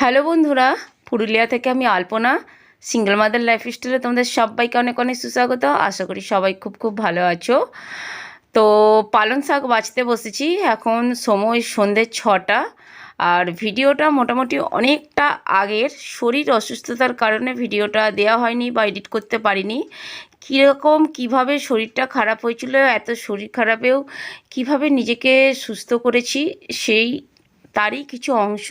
Hello বন্ধুরা, পুরুলিয়া থেকে আমি আলপনা সিঙ্গেল মাদার লাইফস্টাইলে তোমাদের সবাইকে অনেক অনেক সুস্বাগত। আশা করি সবাই খুব খুব ভালো আছো। তো পালং শাক বাছতে বসেছি, এখন সময় সন্ধ্যে ছটা। আর ভিডিওটা মোটামুটি অনেকটা আগের, শরীর অসুস্থতার কারণে ভিডিওটা দেওয়া হয়নি বা এডিট করতে পারিনি। কীরকম, কীভাবে শরীরটা খারাপ হয়েছিল, এত শরীর খারাপেও কীভাবে নিজেকে সুস্থ করেছি, সেই তারই কিছু অংশ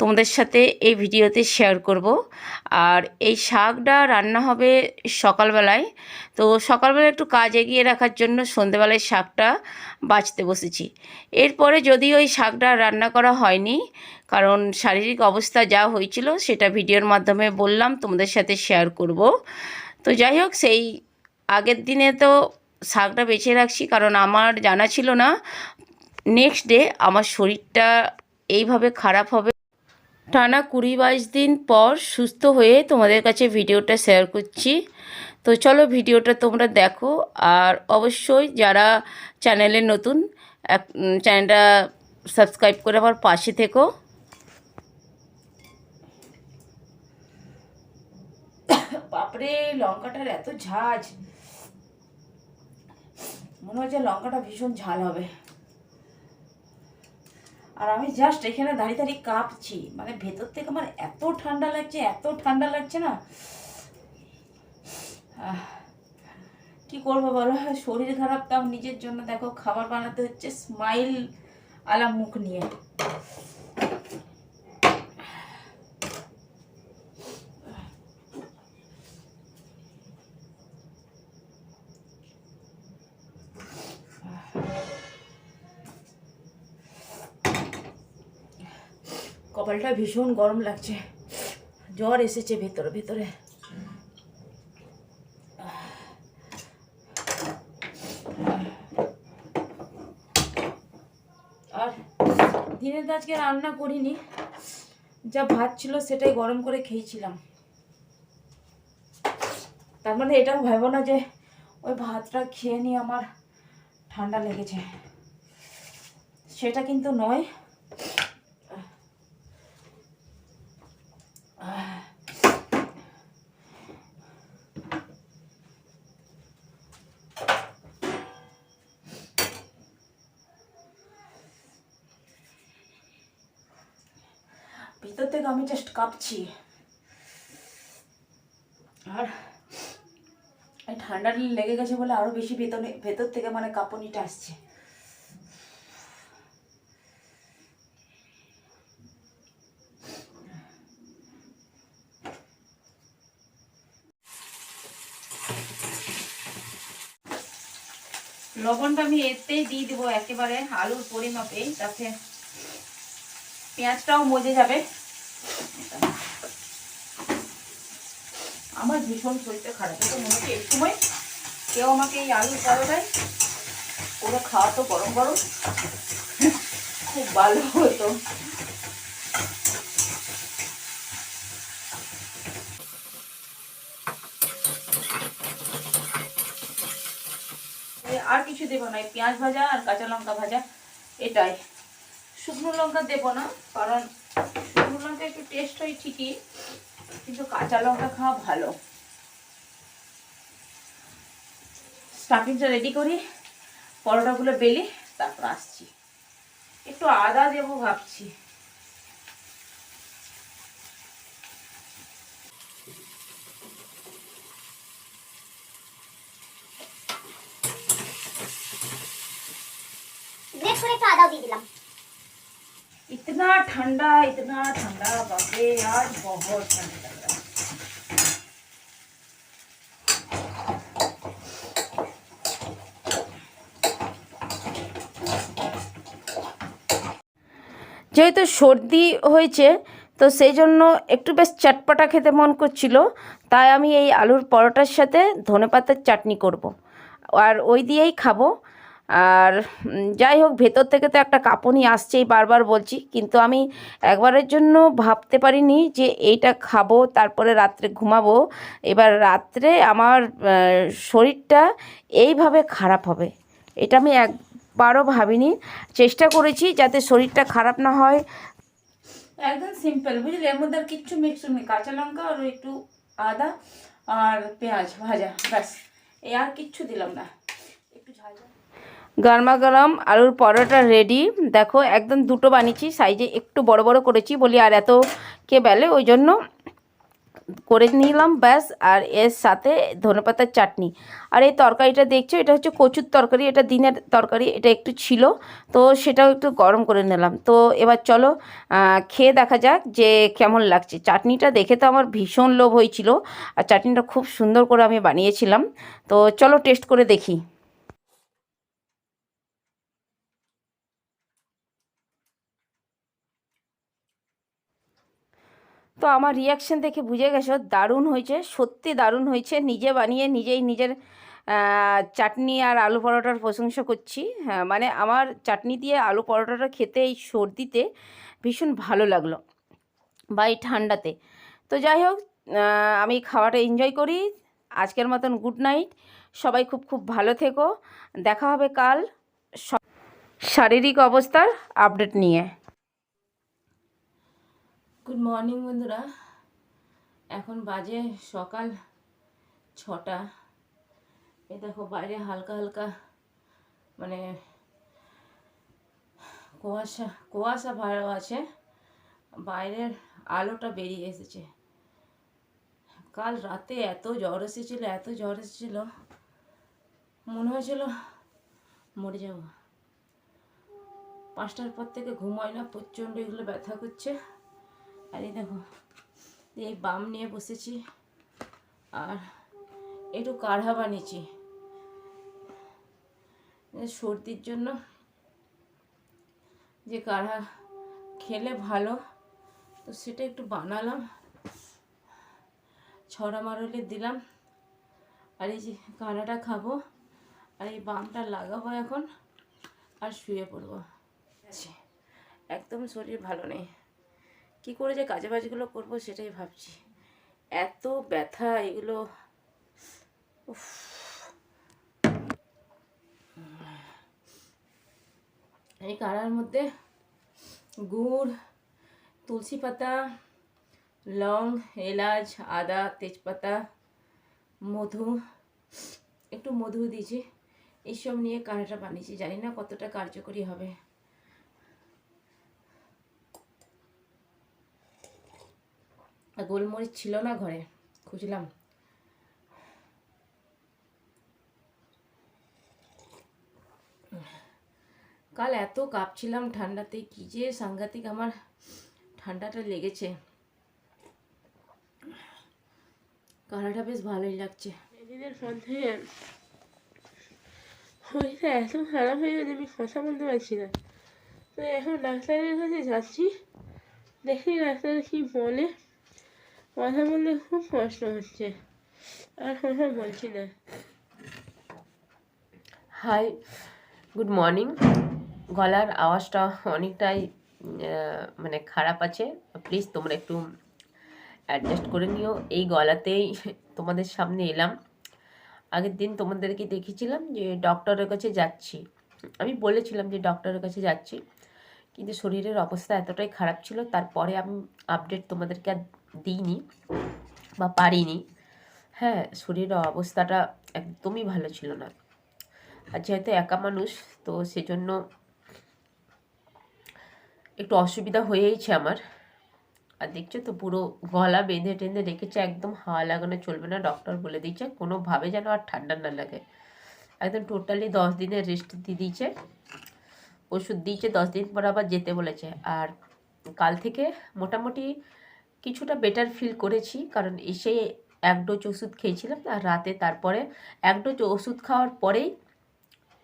তোমাদের সাথে এই ভিডিওতে শেয়ার করব। আর এই শাকটা রান্না হবে সকালবেলায়। তো সকালবেলা একটু কাজ এগিয়ে রাখার জন্য সন্ধেবেলায় শাকটা বাঁচতে বসেছি। এরপরে যদি ওই শাকটা রান্না করা হয়নি, কারণ শারীরিক অবস্থা যা হয়েছিল সেটা ভিডিওর মাধ্যমে বললাম, তোমাদের সাথে শেয়ার করব। তো যাই হোক, সেই আগের দিনে তো শাকটা বেছে রাখছি, কারণ আমার জানা ছিল না। নেক্সট ডে আমার শরীরটা এইভাবে খারাপ হবে। টানা কুড়ি বাইশ দিন পর সুস্থ হয়ে তোমাদের কাছে ভিডিওটা শেয়ার করছি। তো চলো ভিডিওটা তোমরা দেখো। আর অবশ্যই যারা চ্যানেলে নতুন চ্যানেলটা সাবস্ক্রাইব করে আমার পাশে থেকো। বাপরে, লঙ্কাটার এত ঝাঁজ। মনে হচ্ছে লঙ্কাটা ভীষণ ঝাল হবে। আর আমি জাস্ট এখানে দাঁড়িয়ে দাঁড়িয়ে কাঁপছি। মানে ভেতর থেকে আমার এত ঠান্ডা লাগছে, এত ঠান্ডা লাগছে না। কি করব বলো? শরীর খারাপ তাও নিজের জন্য। দেখো, খাবার বানাতে হচ্ছে স্মাইল আলাম মুখ নিয়ে। কপালটা ভীষণ গরম লাগছে। জ্বর এসেছে ভেতরে ভেতরে। আর দিনের আজকে রান্না করিনি। যা ভাত ছিল সেটাই গরম করে খেয়েছিলাম। তার মানে এটাও ভাবো না যে ওই ভাতটা খেয়ে নিয়ে আমার ঠান্ডা লেগেছে। সেটা কিন্তু নয় ভিতর থেকে আমি জাস্ট কাঁপছি। আর ঠান্ডা লেগে গেছে বলে আরও বেশি ভেতরে ভেতর থেকে মানে কাঁপুনিটা আসছে। লবণটা আমি এতেই দিয়ে দেবো, একেবারে আলুর পরিমাপে তাতে পেঁয়াজটাও মজে যাবে। আমার ভীষণ শরীরটা খারাপ তো মনে হচ্ছে এই সময় কেউ আমাকে এই আলুর পরোটায় পুরো খাওয়া তো গরম গরম। খুব ভালো হতো। আর কিছু দেবো না, এই পেঁয়াজ ভাজা আর কাঁচা লঙ্কা ভাজা, এটাই। শুকনো লঙ্কা দেবো না, কারণ শুকনো লঙ্কা একটু টেস্ট হয় ঠিকই, কিন্তু কাঁচা লঙ্কা খাওয়া ভালো। স্টাফিংটা রেডি করি, পরোটাগুলো বেলি, তারপর আসছি। একটু আদা দেবো ভাবছি গ্রেট করে একটু আদাও দিয়ে দিলাম इतना ठंडा इतना ठंडा बापरे आज बहुत ठंडा लग रहा है যেহেতু সর্দি হয়েছে তো সেই জন্য একটু বেশ চটপটা খেতে মন করছিল তাই আমি এই আলুর পরোটার সাথে ধনেপাতার চাটনি করব। আর ওই দিয়েই খাবো আর যাই হোক, ভেতর থেকে তো একটা কাঁপুনি আসছেই বারবার বলছি, কিন্তু আমি একবারের জন্য ভাবতে পারিনি যে এইটা খাব, তারপরে রাত্রে ঘুমাবো। এবার রাত্রে আমার শরীরটা এইভাবে খারাপ হবে, এটা আমি একবারও ভাবিনি। চেষ্টা করেছি যাতে শরীরটা খারাপ না হয়। একদম সিম্পল বুঝলি? এর মধ্যে আর কিচ্ছু মিক্স নেই। কাঁচা লঙ্কা আর একটু আদা আর পেঁয়াজ ভাজা, ব্যাস। এই আর কিচ্ছু দিলাম না। গরমা গরম আলুর পরোটা রেডি দেখো, একদম দুটো বানিয়েছি সাইজে একটু বড় বড় করেছি বলি আর এত কে বেলে, ওই জন্য করে নিলাম, ব্যাস। আর এর সাথে ধনেপাতার চাটনি। আর এই তরকারিটা দেখছ, এটা হচ্ছে কচুর তরকারি, এটা দিনের তরকারি, এটা একটু ছিল। তো সেটাও একটু গরম করে নিলাম। তো এবার চলো খেয়ে দেখা যাক যে কেমন লাগছে। চাটনিটা দেখে তো আমার ভীষণ লোভ হয়েছিল। আর চাটনিটা খুব সুন্দর করে আমি বানিয়েছিলাম। তো চলো টেস্ট করে দেখি। তো আমার রিয়াকশন দেখে বুঝে গেছো, দারুণ হয়েছে, সত্যি দারুণ হয়েছে। নিজে বানিয়ে নিজেই নিজের চাটনি আর আলু পরোটার প্রশংসা করছি। হ্যাঁ মানে আমার চাটনি দিয়ে আলু পরোটাটা খেতে এই সর্দিতে ভীষণ ভালো লাগল বা এই ঠান্ডাতে। তো যাই হোক আমি খাওয়াটা এনজয় করি। আজকের মতন গুড নাইট সবাই খুব খুব ভালো থেকো। দেখা হবে কাল। শারীরিক অবস্থার আপডেট নিয়ে। গুড মর্নিং বন্ধুরা। এখন বাজে সকাল ছটা। এই দেখো, বাইরে হালকা হালকা মানে কুয়াশা কুয়াশা ভালো আছে। বাইরের আলোটা বেরিয়ে এসেছে। কাল রাতে এত জ্বর এসেছিল, এত জ্বর এসেছিল। মনে হয়েছিল মরে যাব। পাঁচটার পর থেকে ঘুম হয় না, প্রচণ্ড এগুলো ব্যথা করছে। আর এই দেখো, এই বাম নিয়ে বসেছি আর একটু কাঢ়া বানিয়েছি। সর্দির জন্য যে কাঢ়া খেলে ভালো, তো সেটা একটু বানালাম। ছড়া মারলে দিলাম। আর এই যে কাঢ়াটা খাব, আর এই বামটা লাগাবো এখন, আর শুয়ে পড়ব। একদম শরীর ভালো নেই। কি করে যে কাজে বাজগুলো করব সেটাই ভাবছি। এত ব্যথা, এগুলো, উফ। এই কাড়ার মধ্যে গুড়, তুলসী পাতা, লং, এলাচ, আদা, তেজপাতা, মধু, একটু মধু দিয়েছি। এইসব নিয়ে কাড়াটা বানিয়েছি, জানি না কতটা কার্যকরী হবে। আর গোলমরিচ ছিল না ঘরে, খুঁজলাম। কাল এত কাঁপছিলাম ঠান্ডাতে, কি যে সাংঘাতিক আমার ঠান্ডাটা লেগেছে। কালারটা বেশ ভালোই লাগছে। শরীরটা এত খারাপ হয়ে গেছে, আমি কথা বলতে পারছি না। তো এখন ডাক্তারের কাছে যাচ্ছি, দেখি ডাক্তার কি বলে। কথা বলতে খুব কষ্ট হচ্ছে। আর কথা বলছি না। হাই গুড মর্নিং গলার আওয়াজটা অনেকটাই মানে খারাপ আছে। প্লিজ তোমরা একটু অ্যাডজাস্ট করে নিও। এই গলাতেই তোমাদের সামনে এলাম। আগের দিন তোমাদেরকে দেখেছিলাম যে ডক্টরের কাছে যাচ্ছি। আমি বলেছিলাম যে ডক্টরের কাছে যাচ্ছি। কিন্তু শরীরের অবস্থা এতটাই খারাপ ছিল। তারপরে আমি আপডেট তোমাদেরকে আর দিইনি বা পারিনি। হ্যাঁ শরীরের অবস্থাটা একদমই ভালো ছিল না। আর যেহেতু একা মানুষ, তো সেজন্য একটু অসুবিধা হয়েইছে আমার। আর দেখছ তো, পুরো গলা বেঁধে টেঁধে রেখেছে, একদম হাওয়া লাগানো চলবে না ডক্টর বলে দিয়েছে, কোনোভাবে যেন আর ঠান্ডা না লাগে। একদম টোটালি দশ দিনের রেস্ট দিয়ে দিয়েছে। ওষুধ দিয়েছে, দশ দিন পর আবার যেতে বলেছে। আর কাল থেকে মোটামুটি কিছুটা বেটার ফিল করেছি। কারণ এসে এক ডোজ ওষুধ খেয়েছিলাম আর রাতে তারপরে এক ডোজ ওষুধ খাওয়ার পরেই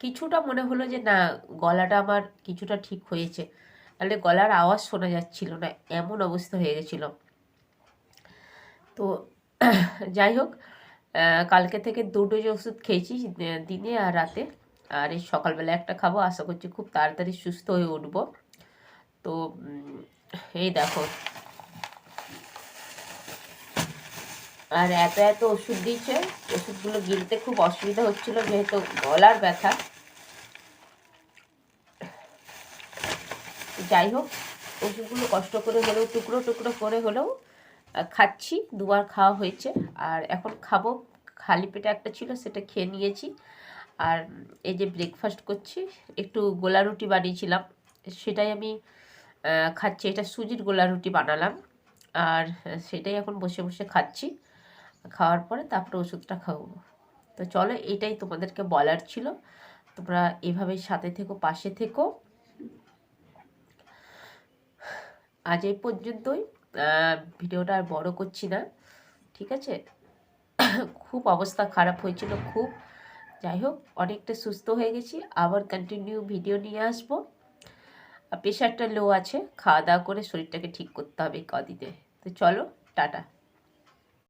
কিছুটা মনে হলো যে, না, গলাটা আমার কিছুটা ঠিক হয়েছে। নাহলে গলার আওয়াজ শোনা যাচ্ছিল না, এমন অবস্থা হয়ে গেছিল। তো যাই হোক কালকে থেকে দু ডোজ ওষুধ খেয়েছি দিনে আর রাতে। আর এই সকালবেলা একটা খাব, আশা করছি খুব তাড়াতাড়ি সুস্থ হয়ে উঠবো। তো এই দেখো। আর এত এত ওষুধ দিয়েছে, ওষুধগুলো গিলতে খুব অসুবিধা হচ্ছিল যেহেতু গলার ব্যথা। যাই হোক, ওষুধগুলো কষ্ট করে হলেও, টুকরো টুকরো করে হলেও খাচ্ছি, দুবার খাওয়া হয়েছে। আর এখন খাব, খালি পেটে একটা ছিল, সেটা খেয়ে নিয়েছি। আর এই যে ব্রেকফাস্ট করছি, একটু গোলা রুটি বানিয়েছিলাম, সেটাই আমি খাচ্ছি। এটা সুজির গোলা রুটি বানালাম। আর সেটাই এখন বসে বসে খাচ্ছি। খাওয়ার পরে তারপরে ওষুধটা খাব তো চলো এটাই তোমাদেরকে বলার ছিল। তোমরা এভাবেই সাথে থেকো, পাশে থেকো। আজ এই পর্যন্তই। ভিডিওটা আর বড় করছি না, ঠিক আছে? খুব অবস্থা খারাপ হয়েছিল, খুব। যাই হোক, অনেকটা সুস্থ হয়ে গেছি। আবার কন্টিনিউ ভিডিও নিয়ে আসব। প্রেশারটা লো আছে খাওয়া দাওয়া করে শরীরটাকে ঠিক করতে হবে কদিনে। তো চলো, টাটা।